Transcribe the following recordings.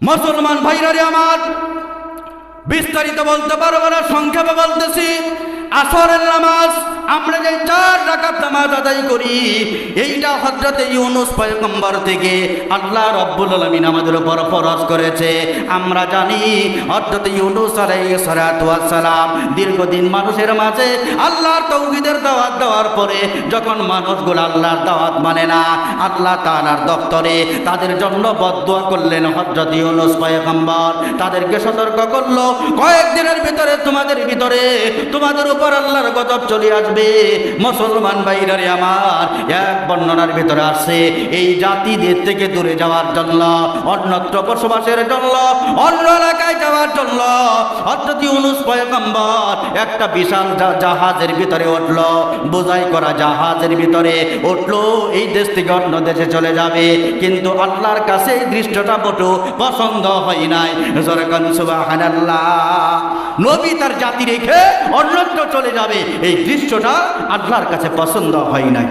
মুসলমান ভাইরারে আমার বিস্তারিত বলতে পারব না সংক্ষেপে বলতেছি আসরের নামাজ আমরা যে চার রাকাত নামাজ আদায় করি, এইটা হজরতে ইউনুস পয়গম্বর থেকে আল্লাহ রব্বুল আলমিন আমাদের উপর ফরজ করেছে। আমরা জানি হজরতে ইউনুস আলাইহিস সালাতু ওয়াস সালাম দীর্ঘদিন মানুষের মাঝে আল্লাহর তৌহিদের দাওয়াত দেওয়ার পরে যখন মানুষগুলো আল্লাহর দাওয়াত মানে না, আল্লাহ তাআলার দপ্তরে তাদের জন্য বদদোয়া করলেন হজরত ইউনুস পয়গম্বর। তাদেরকে সতর্ক করল, কয়েকদিনের ভিতরে তোমাদের ভিতরে তোমাদের উপর আল্লাহর গজব চলে আসবে। মুসলমান ভাইরারে আমার, এক বর্ণনার ভিতরে আসছে, এই জাতিদের থেকে দূরে যাওয়ার জন্য, অন্যত্র বসবাসের জন্য, অন্য এলাকায় যাওয়ার জন্য। হজরত ইউনুস পয়গম্বর একটা বিশাল জাহাজের ভিতরে উঠল, বোঝাই করা জাহাজের ভিতরে উঠল, এই দেশ থেকে অন্য দেশে চলে যাবে। কিন্তু আল্লাহর কাছে এই দৃশ্যটা বটু পছন্দ হয় নাই। নবী তার জাতি রেখে অন্যত্র চলে যাবে। এই দৃশ্যটা আল্লাহর কাছে পছন্দ হয় নাই।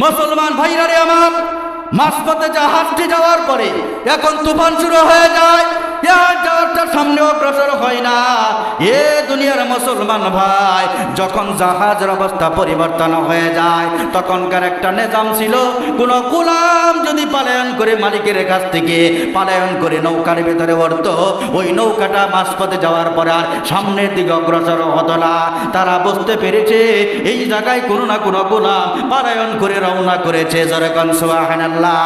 মুসলমান ভাইরা রে আমার, মাঝপথে জাহাজটি যাওয়ার পরে এখন তুফান শুরু হয়ে যায়। হয় না। এ দুনিয়ার মুসলমান ভাই, যখন জাহাজের অবস্থা পরিবর্তন হয়ে যায়, তখনকার একটা নিজাম ছিল, কোন গোলাম যদি পালায়ন করে মালিকের কাছ থেকে পালায়ন করে নৌকার ভিতরে উঠত, ওই নৌকাটা মাঝপথে যাওয়ার পরে আর সামনের দিকে অগ্রসর হতো না। তারা বুঝতে পেরেছে, এই জায়গায় কোনো না কোনো গোলাম পালায়ন করে রওনা করেছে। জরকান সুবহানাল্লাহ।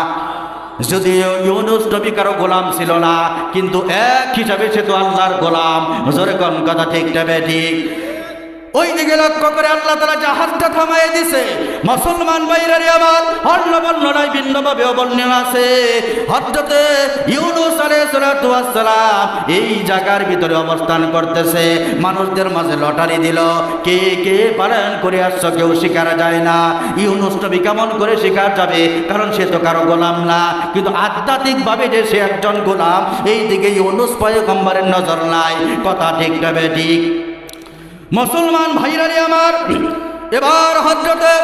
যদিও ইউনুস নবী কারও গোলাম ছিল না, কিন্তু এক হিসাবে সে তো আল্লাহর গোলাম। জোরে কোন কথা ঠিক যাবে ঠিক? ওই দিকে লক্ষ্য করে আল্লাহ তারা হাতটা থামাই দিছে। মুসলমান বাইরে আমার অন্য বর্ণনায় ভিন্নভাবে বর্ণনা আছে। হজরতে ইউনুস আলাইহিসসালাম এই জায়গার ভিতরে অবস্থান করতেছে। মানুষদের মাঝে লটারি দিল। কে কে পালন করে আসছো কেউ শিকার যায় না। ইউনুস নবী কেমন করে শিকার যাবে? কারণ সে তো কারও গোলাম না। কিন্তু আধ্যাত্মিকভাবে যে সে একজন গোলাম এই দিকে ইউনুস পয়গম্বরের নজর নাই। কথা ঠিক তবে ঠিক। মুসলমান ভাইরারে আমার, এবার হজরতে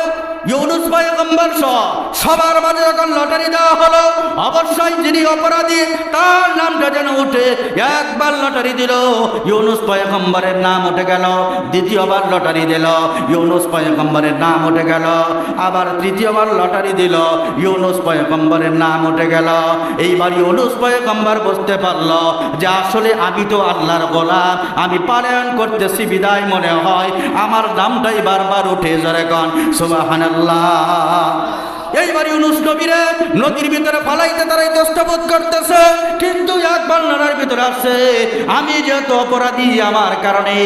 ইউনুস পয়গম্বর সহ সবার মাঝে যখন লটারি দেওয়া হলো, অবশ্যই যিনি অপরাধী, তার নামটা যেন উঠে, একবার লটারি দিল, ইউনুস পয়গম্বরের নাম উঠে গেল, দ্বিতীয়বার লটারি দিল, ইউনুস পয়গম্বরের নাম উঠে গেল, আবার তৃতীয়বার লটারি দিল, ইউনুস পয়গম্বরের নাম উঠে গেল। এইবার ইউনুস পয়গম্বর বুঝতে পারল যে আসলে আমি তো আল্লাহর গোলাম, আমি পালন করতেছি, বিদায় মনে হয়, আমার নামটাই বারবার উঠে যেরকম সুবাহানাল্লাহ এইবার ইউনুস নবীরে নদীর ভিতরে ফালাইতে তারাই দস্তবোধ করতেছে। কিন্তু এক বর্ণনার ভিতরে আছে আমি যেহেতু অপরাধী আমার কারণে,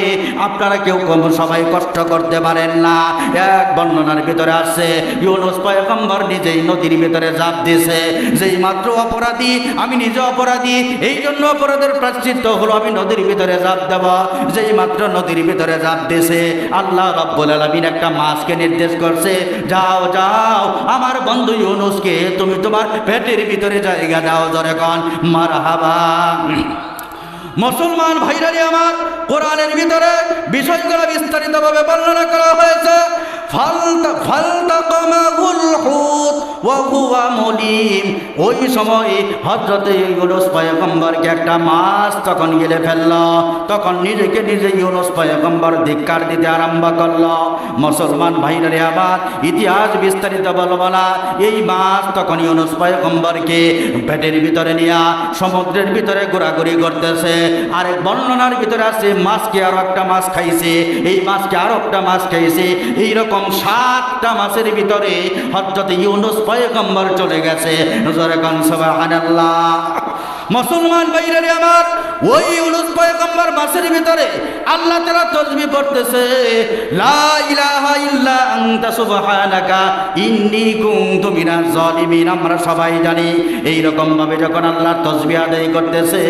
আপনারা কেউ কম সবাই কষ্ট করতে পারেন না। এক বর্ণনার ভিতরে আছে ইউনুস পয়গম্বর নিজেই নদীর ভিতরে জাপ দিয়েছে যেই মাত্র অপরাধী, আমি নিজে অপরাধী, এই জন্য অপরাধের প্রাশ্চিত্য হলো আমি নদীর ভিতরে জাপ দেব। যেই মাত্র নদীর ভিতরে জাপ দিয়েছে আল্লাহ রব্বুল আলমিন একটা মাছকে নির্দেশ করছে, যাও যাও, আমার বন্ধু ইউনুসকে তুমি তোমার পেটের ভিতরে জায়গা দাও যখন মার হাবা মুসলমান ভাইরারি আমার, কোরআনের ভিতরে বিষয়গুলো বিস্তারিতভাবে বর্ণনা করা হয়েছে। ওই সময় হযরতে ইউনুস পয়গম্বরকে একটা মাছ তখন গেলে ফেলল, তখন নিজেকে নিজে ইউনুস পয়গম্বর ধিক্কার দিতে আরম্ভ করল। মুসলমান ভাইরারে আমার ইতিহাস বিস্তারিত বলব না, এই মাছ তখন ইউনুস পয়গম্বরকে পেটের ভিতরে নিয়ে সমুদ্রের ভিতরে ঘোরাঘুরি করতেছে। আরেক বর্ণনার ভিতরে আছে, মাছকে আরও একটা মাছ খাইছে, এই মাছকে আরও একটা মাছ খাইছে, এইরকম সাতটা মাসের ভিতরে হজরত ইউনুস পয়গম্বর চলে গেছে। মুসলমান বাইরে আমার, ওই ইউনুস পয়গম্বর মাসের ভিতরে আল্লাহ তাআলা তসবিহ পড়তেছে। লা ইলাহা ইল্লা আনতা সুবহানাকা, ইন্নী কুনতু মিনাজ জালিমিন। আমরা সবাই জানি এই রকম ভাবে যখন আল্লাহ তসবিহ আদায় করতেছে,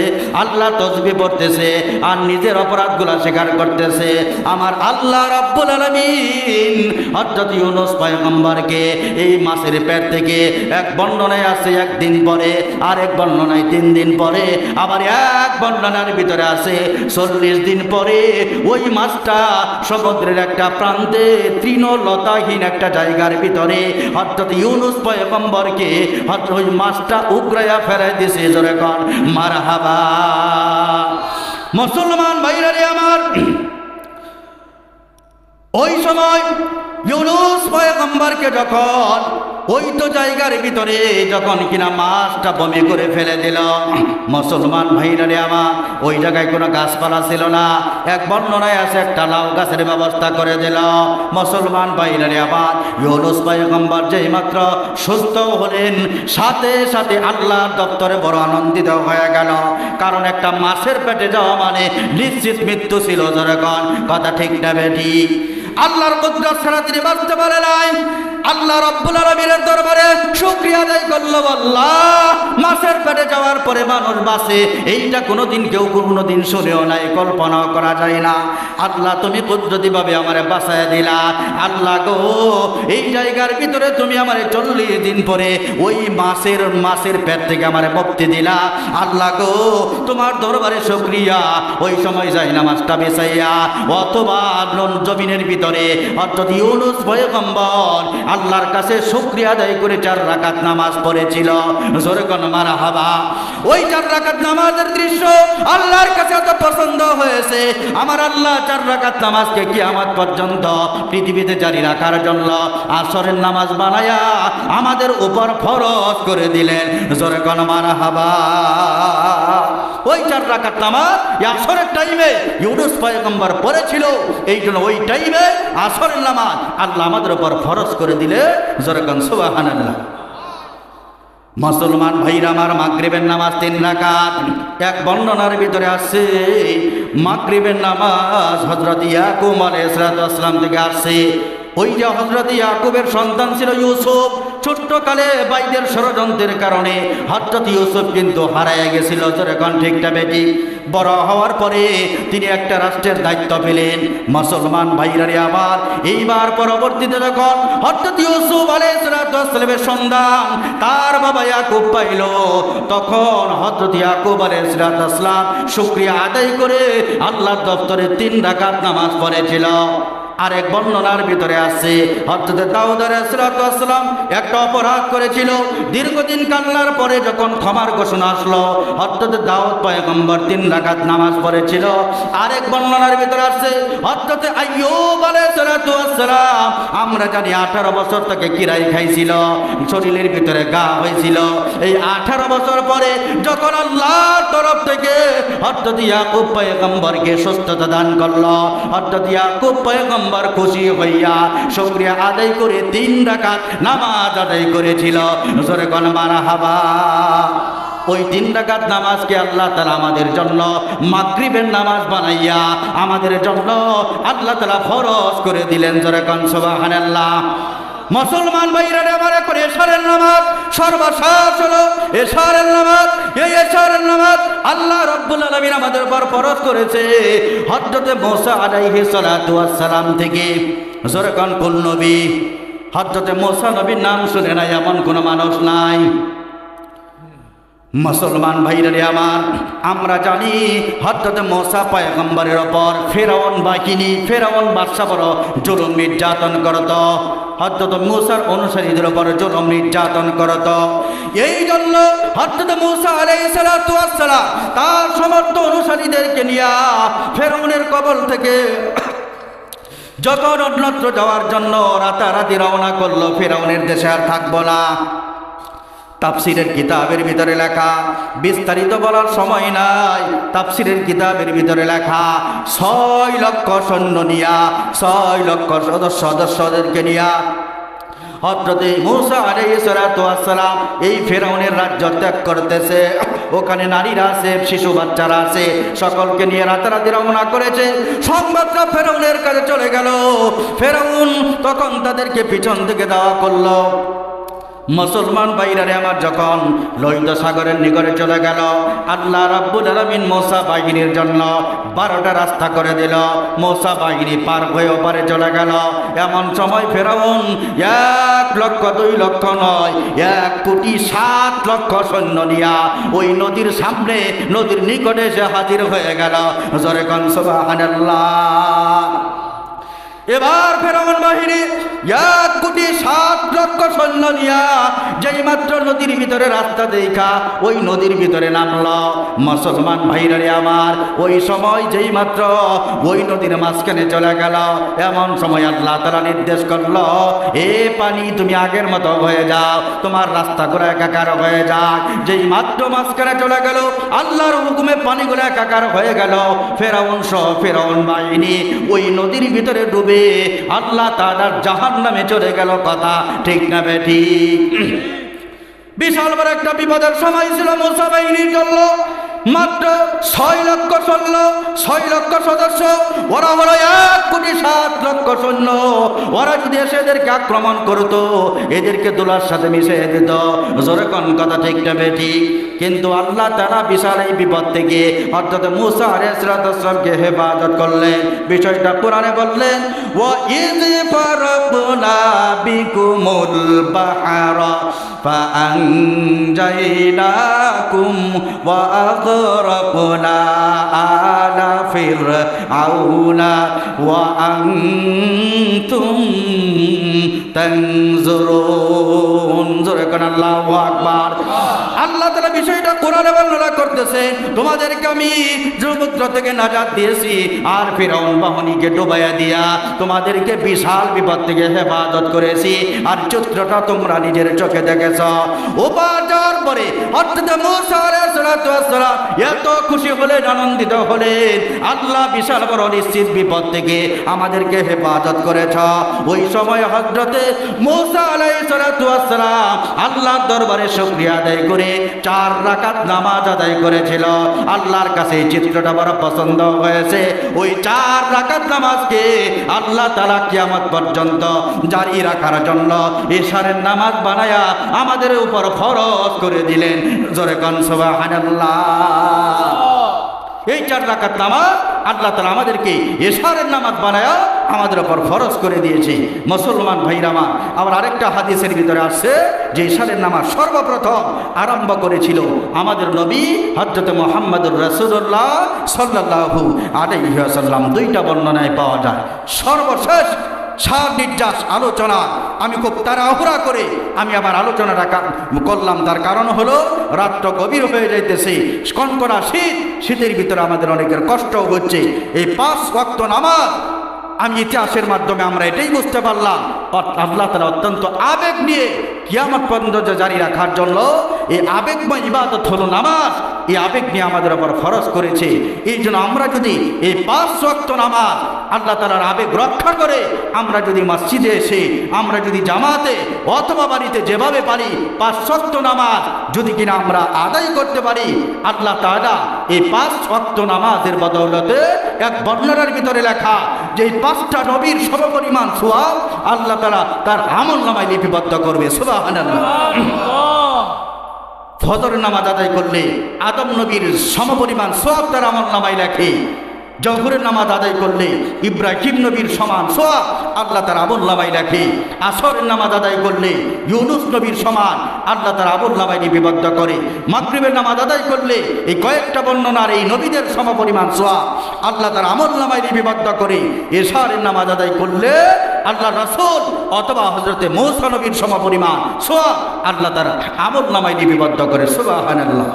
আল্লাহ তসবিহ পড়তেছে, আর নিজের অপরাধগুলো স্বীকার করতেছে, আমার আল্লাহ রাব্বুল আলামিন হযরত ইউনুস পয়গম্বরকে এই মাছের পেট থেকে এক বর্ণনায় আছে একদিন পরে, আর এক বর্ণনায় তিন দিন পরে, আবার এক বর্ণ বর্ণনার ভিতরে আছে চল্লিশ দিন পরে। ওই মাছটা সমুদ্রের একটা প্রান্তে তৃণলতাহীন একটা জায়গার ভিতরে অর্থাৎ ইউনুস পয়গম্বরকে হঠাৎ ওই মাছটা উগ্রয়া ফেরাই দিছে, জোরে কন, মারহাবা। মুসলমান ভাইরারে আমার, ওই সময় ইউনুস পয়গম্বরকে যখন ওই তো জায়গার ভিতরে যখন কিনা মাছটা বমি করে ফেলে দিল। মুসলমান ভাইরারে আমার, ওই জায়গায় কোনো গাছপালা ছিল না। এক বর্ণনায় আছে, একটা লাউ গাছের ব্যবস্থা করে দিল। মুসলমান ভাইরারে আবার ইউনুস পয়গম্বর যেই মাত্র সুস্থ হলেন, সাথে সাথে আল্লাহর দপ্তরে বড় আনন্দিত হয়ে গেল। কারণ একটা মাছের পেটে যাওয়া মানে নিশ্চিত মৃত্যু ছিল যেরকম কথা ঠিক না বেটি আল্লাহর কুদরত ছাড়া তিনি বাঁচতে পারে নাই। আল্লাহ রব্বুল আলমীর দরবারে শুক্রিয়া আদায় করল, আল্লাহ, মাছের পেটে যাওয়ার পরে মানুষ বাঁচে। এইটা কোনোদিন কেউ কোনোদিন শুনেও নাই, কল্পনাও করা যায় না। আল্লাহ, তুমি কুদরতিভাবে আমারে বাঁচায় দিলা। আল্লাহ গো, এই জায়গার ভিতরে তুমি আমারে চল্লিশ দিন পরে ওই মাছের মাছের পেট থেকে আমারে মুক্তি দিলা। আল্লাহ গো, তোমার দরবারে শুক্রিয়া। ওই সময় যাই না মাছটা বেসাইয়া অথবা জমিনের ভিতরে, অর্থাৎ ইউনুস পয়গম্বর আল্লাহর কাছে শুক্রিয়া আদায় করে চার রাকাত নামাজ পড়েছিল। জোরে কোন মারা হাবা ওই চার রাকাত নামাজের দৃশ্য আল্লাহর কাছে এত পছন্দ হয়েছে। আমার আল্লাহ চার রাকাত নামাজকে কি আমার পর্যন্ত পৃথিবীতে জারি রাখার জন্য আসরের নামাজ বানায়া আমাদের উপর ফরজ করে দিলেন। জোরে কোন মারা হাবা ওই চার রাকাত নামাজ আসরের টাইমে ইউনুস পয়গম্বর পড়েছিল এই জন্য ওই টাইমে আসরের নামাজ আল্লাহ আমাদের উপর ফরজ করে দিলে জোরকন সুবাহানাল্লাহ। মুসলমান ভাইরা আমার মাগরিবের নামাজ তিন রাকাত, এক বর্ণনার ভিতরে আসছে, মাগরিবের নামাজ হজরত ইয়াকুব আলাইহিস সালাম থেকে আসছে। ওই যে হজরত ইয়াকুবের সন্তান ছিল ইউসুফ ছোট্টকালে বাইদের ষড়যন্ত্রের কারণে হজরত ইউসুফ কিন্তু হারাইয়া গেছিল যখন ঠিকটা বেটি? বড় হওয়ার পরে তিনি একটা রাষ্ট্রের দায়িত্ব পেলেন, মুসলমান ভাইরারে আবার। এইবার পরবর্তীতে যখন হজরত ইউসুফ আলাইহিসসালামের সন্তান তার বাবা ইয়াকুব পাইল, তখন হজরত ইয়াকুব আলাইহিসসালাম শুকরিয়া আদায় করে আল্লাহর দপ্তরে তিন রাকাত নামাজ পড়েছিল। আরেক বর্ণনার ভিতরে আছে। হজরত দাউদ আলাইহিসসালাম একটা অপরাধ করেছিল। দীর্ঘদিন কান্নার পরে যখন ক্ষমার ঘোষণা আসলো হজরত দাউদ পয়গম্বর তিন রাকাত নামাজ পড়েছিল। আরেক বর্ণনার ভিতরে আছে হজরত আইয়ুব আলাইহিসসালাম আমরা জানি আঠারো বছর থেকে কিরাই খাইছিল, শরীরের ভিতরে গা হয়েছিল। এই আঠারো বছর পরে যখন আল্লাহর তরফ থেকে হজরত ইয়াকুব পয়গম্বরকে সুস্থতা দান করল। হজরত ইয়াকুব পয়গম্বর খুশি হইয়া শুকরিয়া আদায় করে তিন নামাজ আদায় করেছিল। ওই তিন নামাজকে আল্লাহ তালা আমাদের জন্য মাগরিবের নামাজ বানাইয়া আমাদের জন্য আল্লাহ তালা ফরজ করে দিলেন। জোরে কন, সুবহানাল্লাহ। মুসলমান ভাইরা এখন এশারের নামাজ সর্বশেষ হলো। নামাজ এই এশারের নামাজ আল্লাহ রব্বুল আলমিন আমাদের উপর ফরজ করেছে। হজরতে মোসা আলাইহিস সালাতু সালাম থেকে। জোরকান কোন নবী? হজরতে মোসা নবীর নাম শুনে নাই, এমন কোনো মানুষ নাই। মুসলমান ভাইরে আমার, আমরা জানি হঠাৎ মশা পায়গম্বরের ওপর ফেরাউন বাহিনী, ফেরাউন বাদশা বড় জুলুম নির্যাতন করত। হঠাৎ মুসার অনুসারীদের ওপর জুলুম নির্যাতন করত। এই জন্য হঠাৎ মুসা আলাইসালাম তার সমস্ত অনুসারীদেরকে নিয়ে ফেরাউনের কবল থেকে যখন অন্যত্র যাওয়ার জন্য রাতারাতি রওনা করল, ফেরাউনের দেশে আর থাকব না। তাফসিরের কিতাবের ভিতরে লেখা, বিস্তারিত বলার সময় নাই। তাফসিরের কিতাবের ভিতরে লেখা, ছয় লক্ষ সৈন্য নিয়া, ছয় লক্ষ সদস্য সদস্যদেরকে নিয়া হজরতে এই ফেরাউনের রাজ্য ত্যাগ করতেছে। ওখানে নারীরা আছে, শিশু বাচ্চারা আছে, সকলকে নিয়ে রাতারাতি রওনা করেছে। সংবাদটা ফেরাউনের কাছে চলে গেল। ফেরাউন তখন তাদেরকে পিছন থেকে দেওয়া করল। মুসলমান বাইরারে আমার যখন লোহিত সাগরের নিকটে চলে গেল, আল্লাহ রাব্বুল আলামিন মৌসা বাহিনীর জন্য বারোটা রাস্তা করে দিল। মৌসা বাহিনী পার হয়ে ওপারে চলে গেল। এমন সময় ফেরাউন এক লক্ষ, দুই লক্ষ নয়, এক কোটি সাত লক্ষ সৈন্য নিয়া ওই নদীর সামনে, নদীর নিকটে এসে হাজির হয়ে গেল। জরে কনসবাহান্লাহ এবার ফেরাউন বাহিনী, এক কোটি সাত লক্ষ সৈন্য নিয়া যেই মাত্র নদীর ভিতরে রাস্তা দেখা, ওই নদীর ভিতরে নামল। মুসলমান ভাইরারে আমার, ওই সময় যেই মাত্র ওই নদীর মাঝখানে চলে গেল, এমন সময় আল্লাহ তারা নির্দেশ করল, এ পানি তুমি আগের মতো হয়ে যাও, তোমার রাস্তা করে একাকার হয়ে যাক। যেই মাত্র মাঝখানে চলে গেল, আল্লাহর হুকুমে পানিগুলো একাকার হয়ে গেল। ফেরাউন সহ ফেরাউন বাহিনী ওই নদীর ভিতরে ডুবে আল্লাহ তাদের জাহান নামে চলে গেল কথা। ঠিক না বেঠিক বিশাল বড় একটা বিপদের সময় ছিল মোসা বাহিনীর জন্য। মাত্র ছয় লক্ষ সৈন্য ছয় লক্ষ সদস্য ওরা হলো এক কোটি সাত লক্ষ সৈন্য ওরা যদি এসে এদেরকে আক্রমণ করতো এদেরকে দোলার সাথে মিশে দিত জোরে কোন কথা ঠিক না ঠিক কিন্তু আল্লাহ তারা বিশাল এই বিপদ থেকে অর্থাৎ মুসা আলাইহিসসালামকে হেফাজত করলেন বিষয়টা কোরআনে বললেন ও ইজ ফারাবনা বিকুমুল বাহারা فأنجيناكم وأغرقنا آل فرعون وأنتم تنظرون জোরে কোন আল্লাহু আকবার আল্লাহ তাআলা বিষয়টা কোরআনে বর্ণনা করতেছে তোমাদেরকে আমি সমুদ্র থেকে নাজাত দিয়েছি আর ফিরাউন বাহনীকে ডুবাইয়া দিয়া তোমাদেরকে বিশাল বিপদ থেকে হেফাজত করেছি আর চিত্রটা তোমরা নিজের চোখে দেখেছ ওপার যাওয়ার পরে অর্থাৎ মুসা আলাইহিস সালাতু ওয়াস সালাম এত খুশি হলেন, আনন্দিত হলেন। আল্লাহ বিশাল বড় নিশ্চিত বিপদ থেকে আমাদেরকে হেফাজত করেছ। ওই সময় হজরতে মুসা আলাইহিস সালাতু আল্লাহর দরবারে শুকরিয়া আদায় করে চার রাকাত নামাজ আদায় করেছিল। আল্লাহর কাছে চিত্রটা বড় পছন্দ হয়েছে। ওই চার রাকাত নামাজকে আল্লাহ তালা কিয়ামত পর্যন্ত জারি রাখার জন্য এশারের নামাজ বানায়া আমাদের উপর ফরজ করে দিলেন। জোরে কনসবা এই চার রাকাত নামাজ আল্লাহ তালা আমাদেরকে এশারের নামাজ বানায় আমাদের ওপর ফরজ করে দিয়েছে। মুসলমান ভাইরামা আবার আরেকটা হাদিসের ভিতরে আসছে যে এশারের নামাজ সর্বপ্রথম আরম্ভ করেছিল আমাদের নবী হজরত মোহাম্মদুর রসুল্লাহ সাল্লাহু আলাইসাল্লাম দুইটা বর্ণনায় পাওয়া যায়। সর্বশেষ সার নির্যাস আলোচনা। আমি খুব তাড়াহুড়া করে আমি আবার আলোচনাটা করলাম। তার কারণ হলো, রাত্র গভীর হয়ে যাইতেছে। কনকনা শীত, শীতের ভিতরে আমাদের অনেকের কষ্ট হচ্ছে। এই পাঁচ ওয়াক্ত নামাজ আমি ইতিহাসের মাধ্যমে আমরা এটাই বুঝতে পারলাম। আল্লাহ তালা অত্যন্ত আবেগ নিয়ে কিয়ামত পর্যন্ত জারি রাখার জন্য এই আবেগময় ইবাদত হলো নামাজ। এই আবেগ নিয়ে আমাদের ওপর খরচ করেছে। এই জন্য আমরা যদি এই পাঁচ ওয়াক্ত নামাজ আল্লাহ তালার আবেগ রক্ষা করে আমরা যদি মসজিদে এসে, আমরা যদি জামাতে অথবা বাড়িতে যেভাবে পারি পাঁচ ওয়াক্ত নামাজ যদি কিনা আমরা আদায় করতে পারি, আল্লাহ তাআলা এই পাঁচ ওয়াক্ত নামাজের বদৌলতে এক বর্ণনার ভিতরে লেখা যে পাঁচটা নবীর সমপরিমাণ সোয়াব আল্লাহ তাআলা তার আমল নামায় লিপিবদ্ধ করবে। সুবহানাল্লাহ। ফজর নামাজ আদায় করলে আদম নবীর সমপরিমাণ সোয়াব তার আমল নামায় লেখে। জহুরের নামাজ আদায় করলে ইব্রাহিম নবীর সমান সোয়াব আল্লাহ তার আবুল নামাই লেখে। আসরের নামাজ আদায় করলে ইউনুস নবীর সমান আল্লাহ তার আবুল নামাই লিপিবদ্ধ করে। মাগরিবের নামাজ আদায় করলে এই কয়েকটা বর্ণনার এই নবীদের সমপরিমাণ সোয়াব আল্লাহ তার আমল নামাই লিপিবদ্ধ করে। এশারের নামাজ আদায় করলে আল্লাহ রাসূল অথবা হজরতে মৌসা নবীর সমপরিমাণ। সোয়াব আল্লাহ তার আমল নামাই লিপিবদ্ধ করে। সুবহানাল্লাহ।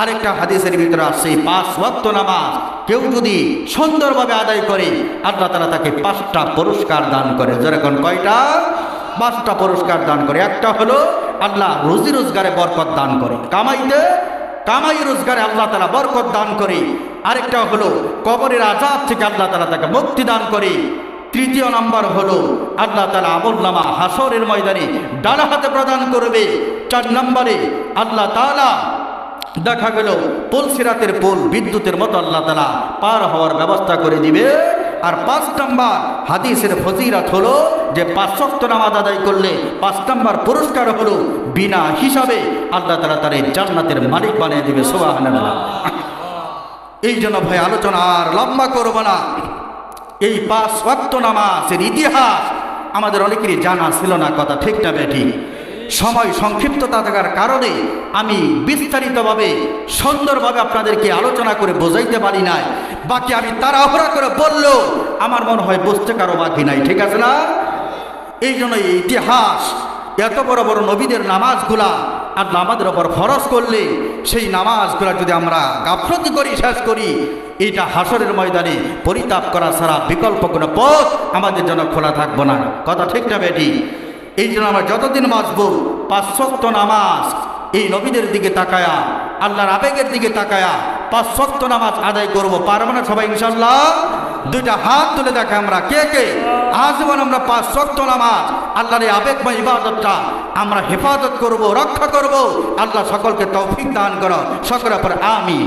আরেকটা হাদিসের ভিতরে আসছে, পাঁচ ওয়াক্ত নামাজ। কেউ যদি সুন্দরভাবে আদায় করে, আল্লাহ তারা তাকে পাঁচটা পুরস্কার দান করে। যেরকম কয়টা? পাঁচটা পুরস্কার দান করে। একটা হলো আল্লাহ রুজি রোজগারে বরকত দান করে। কামাইতে, কামাই রোজগারে আল্লাহ তালা বরকত দান করে। আরেকটা হলো কবরের আজাদ থেকে আল্লাহ তালা তাকে মুক্তি দান করে। তৃতীয় নাম্বার হলো, আল্লাহ তালা আমুল্লামা হাসরের ময়দানে ডানা হাতে প্রদান করবে। চার নম্বরে আল্লাহ তালা দেখা গেল, পোল সিরাতের পোল বিদ্যুতের মতো আল্লাহ তালা পার হওয়ার ব্যবস্থা করে দিবে। আর পাঁচ নম্বর হাদিসের ফজিরাত হলো যে পাঁচ শক্ত নামাজ আদায় করলে পাঁচ নম্বর পুরস্কার হলো বিনা হিসাবে আল্লাহ তালা তার এই জান্নাতের মালিক বানিয়ে দেবে সোবাহ এই জন্য ভাই, আলোচনা আর লম্বা করব না। এই পাঁচ ওয়াক্ত নামাজের ইতিহাস আমাদের অনেকেরই জানা ছিল না কথা, ঠিক না বেঠি? সময় সংক্ষিপ্ততা থাকার কারণে আমি বিস্তারিতভাবে, সুন্দরভাবে আপনাদেরকে আলোচনা করে বোঝাইতে পারি নাই। বাকি আমি তাড়াহুড়া করে বললেও আমার মনে হয় বুঝতে কারও বাকি নাই, ঠিক আছে না? এই জন্য ইতিহাস, এত বড় বড় নবীদের নামাজগুলা আর নামাজের ওপর ফরজ করলে সেই নামাজগুলা যদি আমরা গাফলতি করি, শেষ করি, এটা হাসরের ময়দানে পরিতাপ করা ছাড়া বিকল্প কোনো পথ আমাদের জন্য খোলা থাকব না। কথা ঠিক না বেটি? এই জন্য আমরা যতদিন বাঁচবো পাঁচশক্ত নামাজ এই নবীদের দিকে তাকায়া, আল্লাহর আবেগের দিকে তাকায়া পাঁচ শক্ত নামাজ আদায় করব, পারব না সবাই ইনশাল্লাহ দুইটা হাত তুলে দেখে আমরা কে কে? আজীবন আমরা পাঁচ শক্ত নামাজ, আল্লাহর এই আবেগময় ইবাদতটা আমরা হেফাজত করব রক্ষা করব। আল্লাহ সকলকে তৌফিক দান করো। সকলের পর আমি